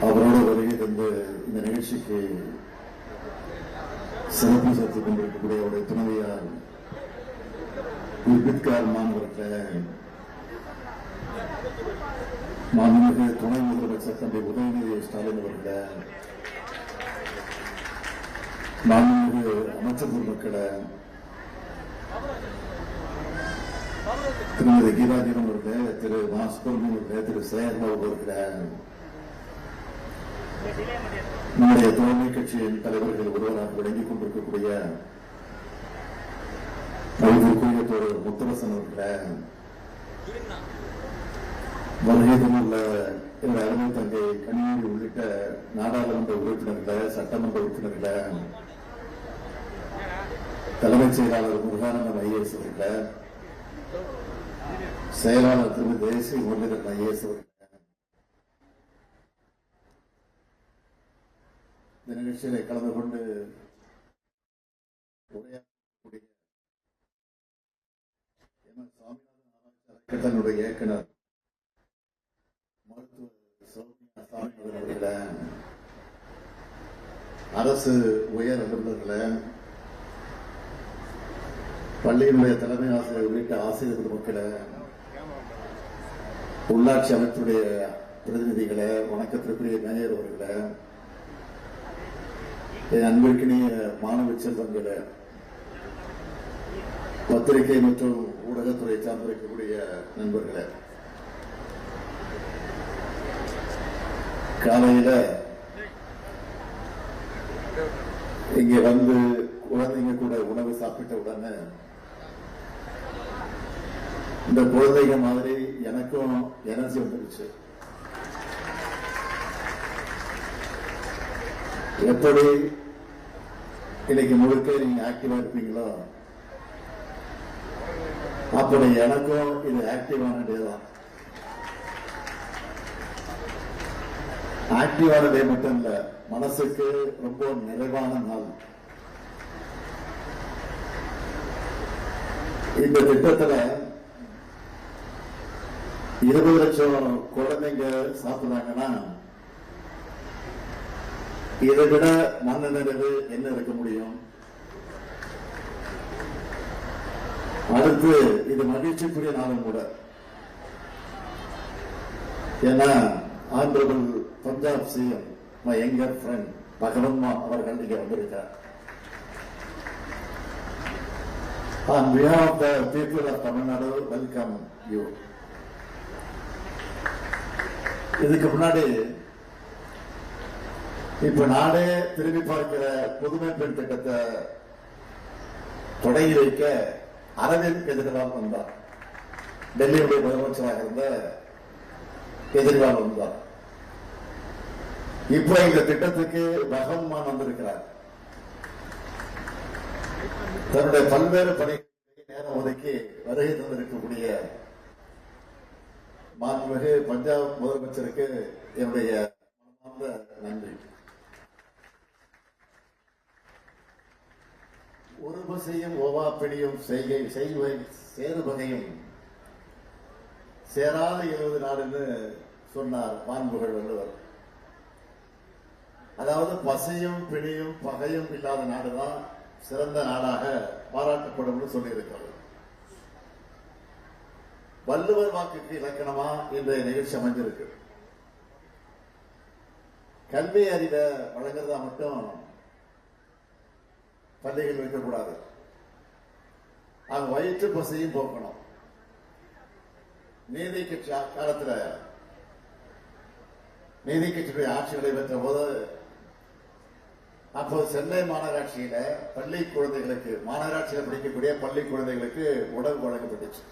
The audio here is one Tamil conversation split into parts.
அவரோட வருகை தந்த இந்த நிகழ்ச்சிக்கு சிறப்பு சேர்த்துக் கொண்டிருக்கக்கூடிய அவருடைய துணைவியார் அம்பேத்கர் மாநகரத்தில் மாண்புமிகு துணை முதலமைச்சர் தம்பி உதயநிதி ஸ்டாலின் அவர்கள மாண்புமிகு அமைச்சர் பெருமக்களை திருமதி கீதாஜீரம் அவர்களே திரு மா சுப்பிரமணியம் அவர்களே திரு சேகர்பாபு அவர்களே நம்முடைய தோழமை கட்சியின் தலைவர்கள் ஒருவராக விளங்கிக் கொண்டிருக்கக்கூடிய மதிப்பிற்குரிய தோழர் முத்தரசன் அவர்கள வருகை உள்ள எங்கள் அருமை தங்கை கனிமொழி உள்ளிட்ட நாடாளுமன்ற உறுப்பினர்களை சட்டமன்ற உறுப்பினர்களை தலைமைச் செயலாளர் முருகானந்தம் ஐஏஎஸ் அவர்களே செயலாளர் திரு தேசிய முருகன் ஐஏஎஸ் அவர்கள் இந்த நிகழ்ச்சியில கலந்து கொண்டு உரையாற்றக்கூடிய எம். எஸ். சாமிநாதன் ஆராய்ச்சி அறக்கட்டளையினுடைய இயக்குனர் மருத்துவர் சௌமியா சாமிநாதன் அவர்களை அரசு உயர் அலுவலர்களை பள்ளியினுடைய தலைமை ஆசிரியர் உள்ளிட்ட ஆசிரியர் பெருமக்களே உள்ளாட்சி அமைப்புடைய பிரதிநிதிகளை வணக்கத்திற்குரிய மேயர் அவர்களை அன்பிற்கினிய மாணவ செல்வங்களை பத்திரிகை மற்றும் ஊடகத்துறை சார்ந்திருக்கக்கூடிய நண்பர்களே காலையில இங்க வந்து குழந்தைங்க கூட உணவு சாப்பிட்ட உடனே இந்த குழந்தைங்க மாதிரி எனக்கும் எனர்ஜி வந்துருச்சு. எப்படி இன்னைக்கு முழுக்க நீங்க ஆக்டிவா இருப்பீங்களோ அப்படி எனக்கும் இது ஆக்டிவான டே தான். ஆக்டிவான டே மட்டும் இல்ல மனசுக்கு ரொம்ப நிறைவான நாள். இந்த திட்டத்துல இருபது லட்சம் குழந்தைங்க சாப்பிடுறாங்கன்னா இதை விட மன நிறைவு என்ன இருக்க முடியும்? அடுத்து இது மகிழ்ச்சிக்குரிய நாளும் கூட. ஏன்னா honourable Punjab CM my younger friend பகவன்மா அவர்கள் இங்க வந்திருக்கார் On behalf of the people of Tamil Nadu, welcome you. இதுக்கு முன்னாடி இப்ப நாடே திரும்பி பார்க்கிற புதுமை பெண் திட்டத்தை தொடங்கி வைக்க அரவிந்த் கெஜ்ரிவால் வந்தார். டெல்லியுடைய முதலமைச்சராக இருந்த கெஜ்ரிவால் வந்தார். இப்போ இந்த திட்டத்துக்கு பகவான் வந்திருக்கிறார். தன்னுடைய பல்வேறு பணிகளுக்கு நேரம் ஒதுக்கி வருகை தந்திருக்கக்கூடிய மாண்புமிகு பஞ்சாப் முதலமைச்சருக்கு என்னுடைய நன்றி. உருவு செய்யும் ஓவா செய்கை செய்வை சேருவகையும் சேராத இருபது நாடுன்னு சொன்னார் மாண்புகள் வள்ளுவர். அதாவது பசையும் பிணியும் பகையும் இல்லாத நாடுதான் சிறந்த நாடாக பாராட்டப்படும் சொல்லியிருக்கிறது வள்ளுவர் வாக்குக்கு இலக்கணமா இன்றைய நிகழ்ச்சி அமைஞ்சிருக்கு கல்வி அறிவை வழங்குறதா மட்டும் பள்ளிகள் வைக்கக்கூடாது. அது வயிற்று பசியும் போக்கணும். நீதி கட்சி காலத்தில் நீதி கட்சியுடைய ஆட்சி நடைபெற்ற போது அப்போது சென்னை மாநகராட்சியில பள்ளி குழந்தைகளுக்கு மாநகராட்சியில் படிக்கக்கூடிய பள்ளி குழந்தைகளுக்கு உணவு வழங்கப்பட்டுச்சு.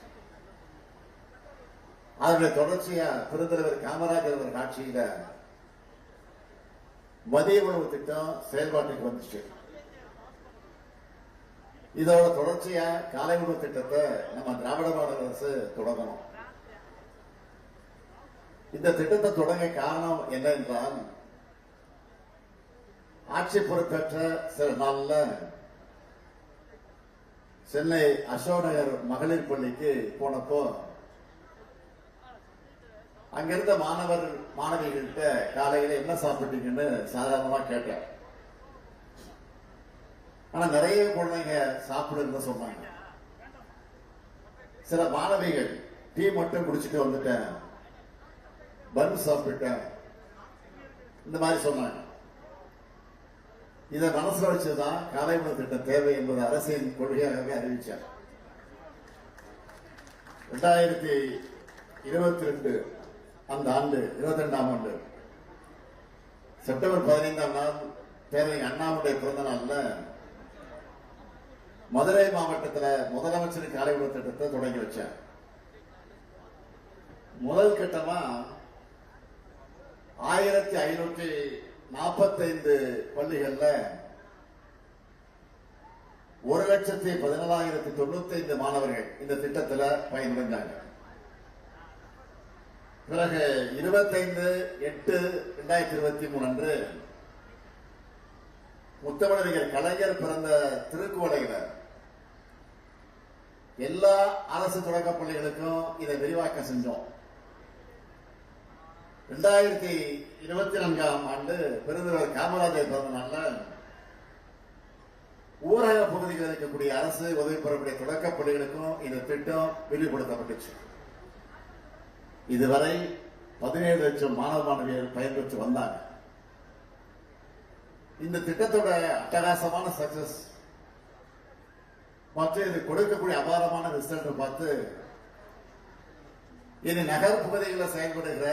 அதனுடைய தொடர்ச்சியா பெருந்தலைவர் காமராஜர் அவர்கள் ஆட்சியில மதிய உணவு திட்டம் செயல்பாட்டுக்கு வந்துச்சு. இதோட தொடர்ச்சியா காலை உணவு திட்டத்தை நம்ம திராவிட மாடல் அரசு தொடங்கணும். இந்த திட்டத்தை தொடங்க காரணம் என்ன என்றால் ஆட்சி பொறுப்பேற்ற சில நாள்ல சென்னை அசோக் நகர் மகளிர் பள்ளிக்கு போனப்போ அங்கிருந்த மாணவர் மாணவிகள்கிட்ட காலையில என்ன சாப்பிட்டீங்கன்னு சாதாரணமா கேட்டேன். ஆனா நிறைய குழந்தைங்க சாப்பிடுன்னு சொன்னாங்க சில மாணவிகள் டீ மட்டும் குடிச்சிட்டு வந்துட்டேன். பன் சாப்பிட்டேன் இந்த மாதிரி சொன்னாங்க. இதை மனசுல வச்சுதான் காலை உணவு திட்டம் தேவை என்பது அரசின் கொள்கையாகவே அறிவிச்சார். ரெண்டாயிரத்தி இருபத்தி ரெண்டு அந்த ஆண்டு இருபத்தி ரெண்டாம் ஆண்டு. செப்டம்பர் பதினைந்தாம் நாள் பேரவை அண்ணாவுடைய பிறந்த நாள்ல மதுரை மாவட்டத்துல முதலமைச்சர் காலை உணவு திட்டத்தை தொடங்கி வச்சார். முதல் கட்டமா ஆயிரத்தி ஐநூற்றி நாற்பத்தைந்து பள்ளிகள்ல ஒரு லட்சத்தி பதினாலாயிரத்தி தொண்ணூத்தி ஐந்து மாணவர்கள் இந்த திட்டத்துல பயனடைஞ்சாங்க பிறகு இருபத்தைந்து எட்டு இரண்டாயிரத்தி இருபத்தி மூணு அன்று முத்தமிழறிஞர் கலைஞர் பிறந்த திருக்குவளையில எல்லா அரசு தொடக்கப் பள்ளிகளுக்கும் இதை விரிவாக்கம் செஞ்சோம். ரெண்டாயிரத்தி இருபத்தி நான்காம் ஆண்டு பெருந்தலைவர் காமராஜர் பிறந்த நாள்ல ஊரக பகுதிகளில் இருக்கக்கூடிய அரசு உதவி பெறக்கூடிய தொடக்கப் பள்ளிகளுக்கும் இந்த திட்டம் விரிவுபடுத்தப்பட்டுச்சு. இதுவரை பதினேழு லட்சம் மாணவ மாணவியர் பயன்பெற்று வந்தாங்க. இந்த திட்டத்தோட அட்டகாசமான சக்சஸ் மற்றும் இது கொடுக்கக்கூடிய அபாரமான ரிசல்ட் பார்த்து இனி நகர் பகுதிகளில் செயல்படுகிற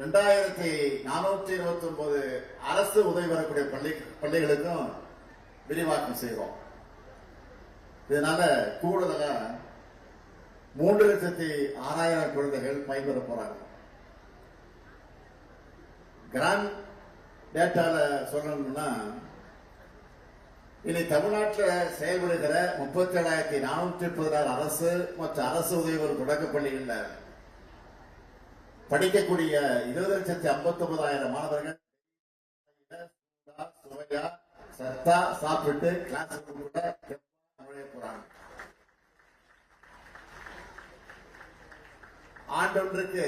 ரெண்டாயிரத்தி நானூற்றி இருபத்தி ஒன்பது அரசு உதவி வரக்கூடிய பள்ளி பள்ளிகளுக்கும் விரிவாக்கம் செய்வோம். இதனால கூடுதலா மூன்று லட்சத்தி ஆறாயிரம் குழந்தைகள் பயன்பெற போறாங்க. கிராண்ட் டேட்டாவில் சொல்லணும்னா இனி தமிழ்நாட்டில் செயல்படுகிற முப்பத்தி ஏழாயிரத்தி நானூற்றி பதினாறு அரசு மற்றும் அரசு உதவிகள் பெறும் தொடக்கப் பள்ளிகளில் படிக்கக்கூடிய இருபது லட்சத்தி ஐம்பத்தி ஒன்பதாயிரம் மாணவர்கள் சுவையா சத்தா சாப்பிட்டு கிளாஸ் கூட நுழைய போறாங்க. ஆண்டொன்றுக்கு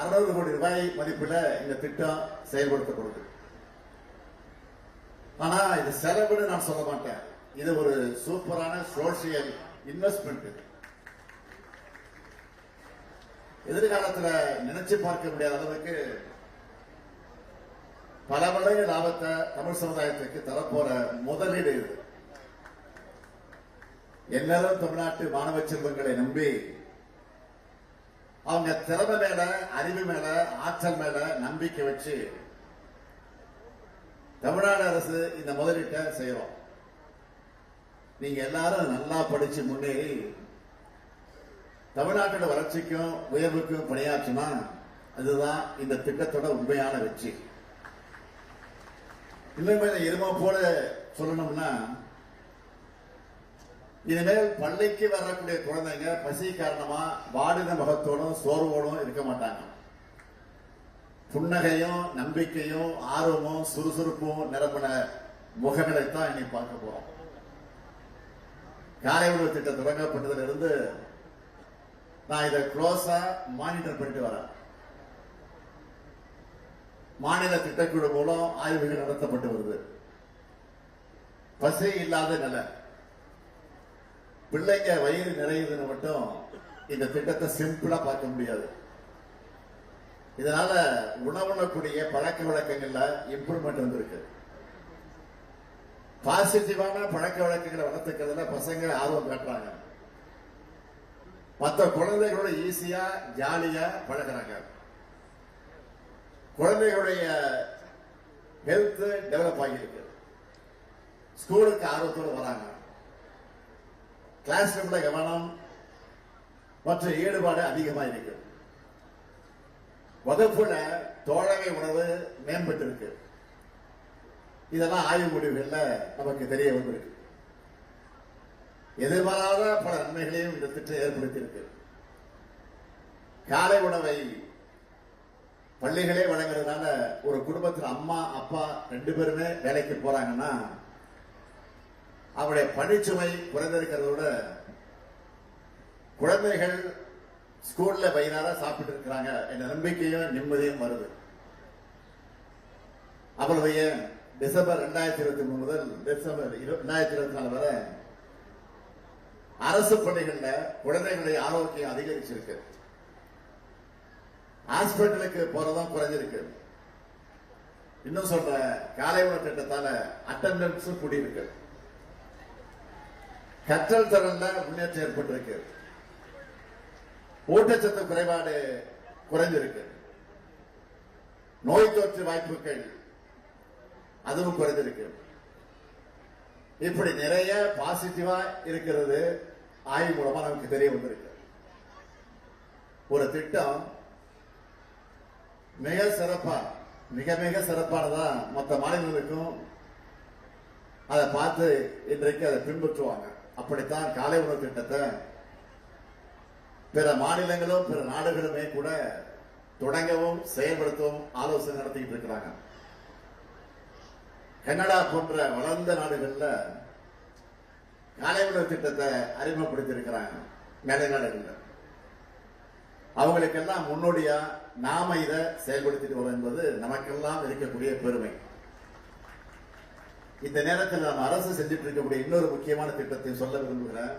அறுநூறு கோடி ரூபாய் மதிப்புல இந்த திட்டம் செயல்படுத்தப்படுது. ஆனா இது செலவுன்னு நான் சொல்ல மாட்டேன். இது ஒரு சூப்பரான சோசியல் இன்வெஸ்ட்மெண்ட் எதிர்காலத்துல நினைச்சு பார்க்க முடியாத அளவுக்கு பல மடங்கு லாபத்தை தமிழ் சமுதாயத்துக்கு தரப்போற முதலீடு இது. எல்லாரும் தமிழ்நாட்டு மாணவ செல்வங்களை நம்பி அவங்க திறமை மேல அறிவு மேல ஆற்றல் மேல நம்பிக்கை வச்சு தமிழ்நாடு அரசு இந்த முதலீட்டை செய்யறோம். நீங்க எல்லாரும் நல்லா படிச்சு முன்னேறி தமிழ்நாட்டோட வளர்ச்சிக்கும் உயர்வுக்கும் பணியாற்றினா அதுதான் இந்த திட்டத்தோட உண்மையான வெற்றி. இன்னும் கொஞ்சம் எருமை போல சொல்லணும்னா இனிமேல் பள்ளிக்கு வரக்கூடிய குழந்தைங்க பசி காரணமா வாடின முகத்தோடும் சோர்வோடும் இருக்க மாட்டாங்க. புன்னகையும் நம்பிக்கையும் ஆர்வமும் சுறுசுறுப்பும் நிரம்பின முகங்களைத்தான் இன்னைக்கு பார்க்க போறோம். காலை உணவு திட்டம் தொடங்கப்பட்டதுல இருந்து நான் இதை க்ளோஸா மானிட்டர் பண்ணிட்டு வரேன். மாநில திட்டக்குழு மூலம் ஆய்வுகள் நடத்தப்பட்டு வருது. பசி இல்லாத நிலை. பிள்ளைங்க வயிறு நிறையுதுன்னு மட்டும் இந்த திட்டத்தை சிம்பிளா பார்க்க முடியாது. இதனால உணவுணக்கூடிய பழக்க வழக்கங்கள்ல இம்ப்ரூவ்மெண்ட் வந்திருக்கு. பாசிட்டிவான பழக்க வழக்கங்களை வளர்த்துக்கிறதுல பசங்க ஆர்வம் காட்டுறாங்க. மற்ற குழந்தைகளோட ஈஸியா ஜாலியா பழகுறாங்க. குழந்தைகளுடைய ஹெல்த் டெவலப் ஆகியிருக்கு. ஸ்கூலுக்கு ஆர்வத்தோடு வராங்க. கிளாஸ் ரூம்ல கவனம் மற்றும் ஈடுபாடு அதிகமாக இருக்குது வகுப்புல தோழமை உணவு மேம்பட்டு இருக்கு இதெல்லாம் ஆய்வு முடிவுகள்ல நமக்கு தெரிய வந்திருக்கு. எதிர்பாராத பல நன்மைகளையும் இந்த திட்டம் ஏற்படுத்தியிருக்கு. காலை உணவை பள்ளிகளே வழங்குறதுனால ஒரு குடும்பத்தில் அம்மா அப்பா ரெண்டு பேருமே வேலைக்கு போறாங்கன்னா அவருடைய பணிச்சுமை குறைந்திருக்கிறதோட குழந்தைகள் ஸ்கூல்ல பையனாரா சாப்பிட்டு இருக்கிறாங்க. என்ற நம்பிக்கையும் நிம்மதியும் வருது. அவ்வளவு ஏன்? டிசம்பர் ரெண்டாயிரத்தி இருபத்தி மூணு முதல் டிசம்பர் ரெண்டாயிரத்தி இருபத்தி நாலு வரை அரசு பள்ளிகள்ல குழந்தைகளுடைய ஆரோக்கியம் அதிகரிச்சிருக்கு. ஹாஸ்பிட்டலுக்கு போறதும் குறைஞ்சிருக்கு. இன்னும் சொல்ற காலை உணவு திட்டத்தால அட்டண்டன்ஸும் கூடியிருக்கு. கற்றல் திறன்ல முன்னேற்றம் ஏற்பட்டிருக்கு. ஊட்டச்சத்து குறைபாடு குறைஞ்சிருக்கு. நோய் தொற்று வாய்ப்புகள் அதுவும் குறைஞ்சிருக்கு. இப்படி நிறைய பாசிட்டிவா இருக்கிறது ஆய்வு மூலமா நமக்கு தெரிய வந்திருக்கு. ஒரு திட்டம் மிக சிறப்பா மிக மிக சிறப்பானதா மற்ற மாநிலங்களுக்கும் அதை பார்த்து இன்றைக்கு அதை பின்பற்றுவாங்க. அப்படித்தான் காலை உணவு திட்டத்தை பிற மாநிலங்களும் பிற நாடுகளுமே கூட தொடங்கவும் செயல்படுத்தவும் ஆலோசனை நடத்திக்கிட்டு இருக்கிறாங்க. கனடா போன்ற வளர்ந்த நாடுகள்ல காலை உணவு திட்டத்தை அறிமுகப்படுத்தி இருக்கிறாங்க மேலை நாடுகள்ல. அவங்களுக்கெல்லாம் முன்னோடியா நாம இதை செயல்படுத்திட்டு வரோம் என்பது நமக்கெல்லாம் இருக்கக்கூடிய பெருமை. இந்த நேரத்தில் நம்ம அரசு செஞ்சிட்டு இருக்கக்கூடிய இன்னொரு முக்கியமான திட்டத்தை சொல்ல விரும்புகிறேன்.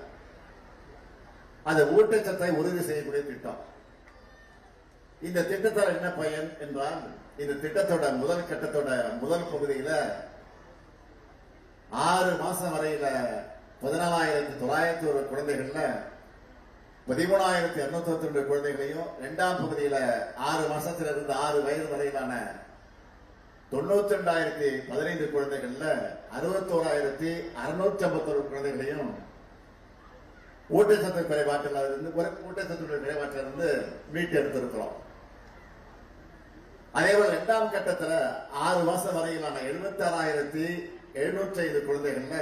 அந்த ஊட்டச்சத்தை உறுதி செய்யக்கூடிய திட்டம். இந்த திட்டத்தால் என்ன பயன் என்றால் இந்த திட்டத்தோட முதல் கட்டத்தோட முதல் பகுதியில ஆறு மாசம் வரையில பதினாலாயிரத்தி தொள்ளாயிரத்தி ஒரு குழந்தைகள்ல பதிமூணாயிரத்தி எண்ணூத்தி ரெண்டு குழந்தைகளையும் இரண்டாம் பகுதியில ஆறு மாசத்துல இருந்து ஆறு வயது வரையிலான தொண்ணூத்தி ரெண்டாயிரத்தி பதினைந்து குழந்தைகள்ல அறுபத்தோராயிரத்தி அறுநூற்றி ஐம்பத்தொரு குழந்தைகளையும் ஊட்டச்சத்து குறைபாட்டில் இருந்து ஊட்டச்சத்துடைய ஊட்டச்சத்து குறைபாட்டில் இருந்து மீட்டு எடுத்திருக்கிறோம். அதே போல இரண்டாம் கட்டத்துல ஆறு மாசம் வரையிலான எழுபத்தி ஆறாயிரத்தி எழுநூற்றி ஐந்து குழந்தைகள்ல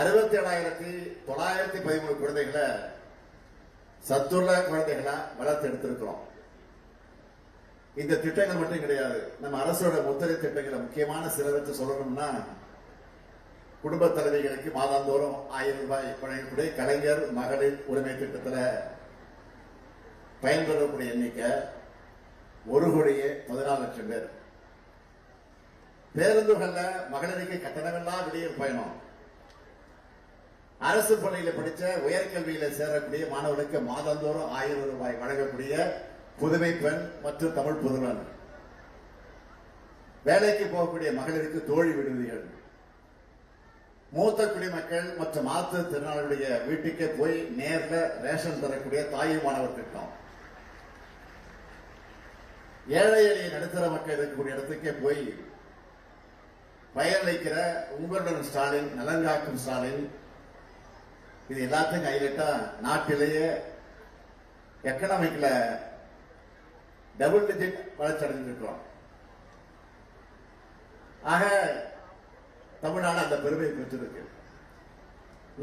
அறுபத்தி ஏழாயிரத்தி தொள்ளாயிரத்தி பதிமூணு குழந்தைகளை சத்துள்ள குழந்தைகளா வளர்த்து எடுத்திருக்கிறோம். இந்த திட்டங்கள் மட்டும் கிடையாது. நம்ம அரசோட முத்திரை திட்டங்களை முக்கியமான சிலவற்றை சொல்லணும்னா குடும்ப தலைவிகளுக்கு மாதாந்தோறும் ஆயிரம் ரூபாய் வழங்கக்கூடிய கலைஞர் மகளிர் உரிமை திட்டத்துல பயன்பெறக்கூடிய எண்ணிக்கை ஒரு கோடியே பதினாலு லட்சம் பேர். பேருந்துகளில் மகளிருக்கு கட்டணமில்லா வெளியில் பயணம். அரசு பள்ளியில படித்த உயர்கல்வியில சேரக்கூடிய மாணவர்களுக்கு மாதந்தோறும் ஆயிரம் ரூபாய் வழங்கக்கூடிய புதுமை பெண் மற்றும் தமிழ் புதுவன் வேலைக்கு போகக்கூடிய மகளிருக்கு தோழி விடுதிகள். மூத்த குடிமக்கள் மற்றும் மாற்றுத்திறனாளிகளுடைய வீட்டுக்கே போய் நேர்ல ரேஷன் தரக்கூடிய தாய் மாணவர் திட்டம் ஏழை எளிய நடுத்தர மக்கள் இருக்கக்கூடிய இடத்துக்கே போய் பயனளிக்கிற உங்களுடன் ஸ்டாலின் நலங்காக்கும் ஸ்டாலின் இது எல்லாத்தையும் ஹைலைட்டா நாட்டிலேயே எக்கனாமிக்ல டபுள் டிஜிட் வளர்ச்சி அடைஞ்சிருக்கிறோம். ஆக தமிழ்நாடு அந்த பெருமையை பெற்றிருக்கு.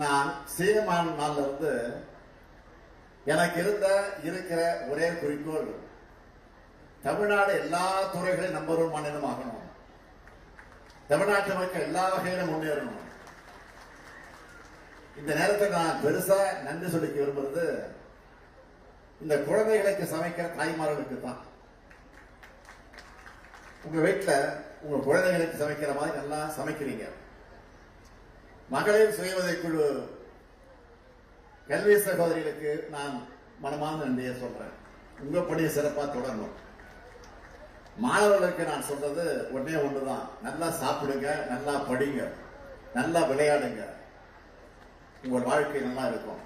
நான் சீமான் நாள்ல இருந்து எனக்கு இருந்த இருக்கிற ஒரே குறிக்கோள் தமிழ்நாடு எல்லா துறைகளையும் நம்பர் ஒன் மாநிலம் ஆகணும். தமிழ்நாட்டு மக்கள் எல்லா வகையிலும் முன்னேறணும். இந்த நேரத்தில் நான் பெருசா நன்றி சொல்லிக்க விரும்புறது இந்த குழந்தைகளுக்கு சமைக்கிற தாய்மார்களுக்கு தான் உங்க வீட்டில் உங்க குழந்தைகளுக்கு சமைக்கிற மாதிரி நல்லா சமைக்கிறீங்க. மகளிர் சுயவதை குழு கல்வி சகோதரிகளுக்கு நான் மனமான நன்றியை சொல்றேன். உங்க பணியை சிறப்பா தொடரணும். மாணவர்களுக்கு நான் சொல்றது ஒன்னே ஒண்ணுதான் நல்லா சாப்பிடுங்க நல்லா படிங்க நல்லா விளையாடுங்க. உங்கள் வாழ்க்கை நல்லா இருக்கும்.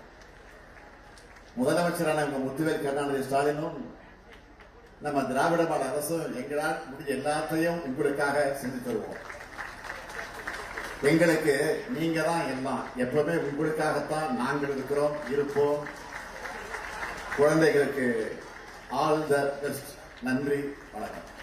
முதலமைச்சரான உங்க முத்துவேல் கருணாநிதி ஸ்டாலினும் நம்ம திராவிட மாடல் அரசும் எங்களால் முடிஞ்ச எல்லாத்தையும் உங்களுக்காக செஞ்சு தருவோம். எங்களுக்கு நீங்க தான் எல்லாம். எப்பவுமே உங்களுக்காகத்தான் நாங்கள் இருக்கிறோம் இருப்போம். குழந்தைகளுக்கு ஆல் த பெஸ்ட். நன்றி வணக்கம்.